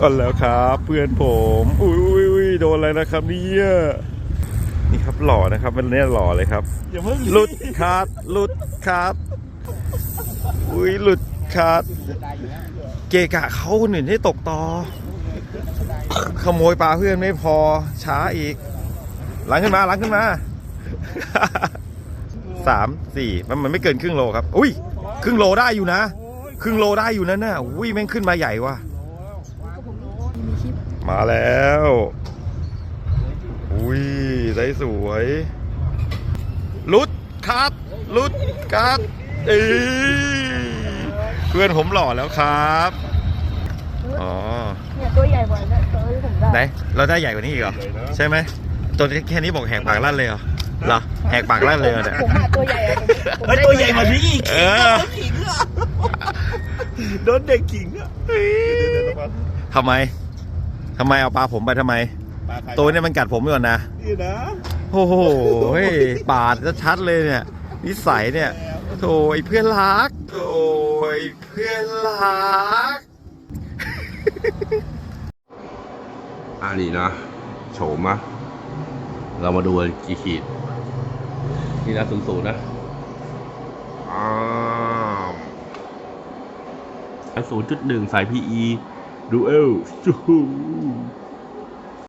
ก็แล้วครับเพื่อนผมอุ้ยอุ้ยอุ้ยโดนอะไรนะครับเนี่ยนี่ครับหล่อนะครับมันเนี่ยหล่อเลยครับอย่าเพิ่งหลุดขาดหลุดขาดอุ้ยหลุดขาดเกะกะเขาคนอื่นให้ตกต่อ ขโมยปลาเพื่อนไม่พอช้าอีก หลังขึ้นมาหลังขึ้นมาสามสี่มันมันไม่เกินครึ่งโลครับ อุ้ยครึ่งโลได้อยู่นะ ครึ่งโลได้อยู่นั่นน่ะอุ้ยแม่งขึ้นมาใหญ่ว่ะ มาแล้ว อุ้ยได้สวยลุดคัดลุดคัดเอ้ยเพื่อนผมหล่อแล้วครับ อ๋อ เนี่ยตัวใหญ่กว่าเนี่ยตัวที่ผมได้ไหน เราได้ใหญ่กว่านี้อีกเหรอ ใช่ไหมตัวนี้แค่นี้บอกแหกปากลั่นเลยเหรอเหรอแหกปากลั่นเลยเหรอเนี่ยผมหาตัวใหญ่อะผมผมเฮ้ยได้ตัวใหญ่กว่านี้อีกเออขิงอะโดนเด็กขิงอะทำไม ทำไมเอาปลาผมไปทำไมตัวเนี้มันกัดผมก่อนนะ นี่นะโอ้โหเฮ้ยปาดชัดๆเลยเนี่ย นิสัยเนี่ยโถไอ้เพื่อนรักโถไอ้เพื่อนรักอ่านี่นะโฉมนะเรามาดูกันกี่ขีด นี่นะศูนย์ศูนย์นะอ้าวศูนย์จุดหนึ่งสาย PE Dual จู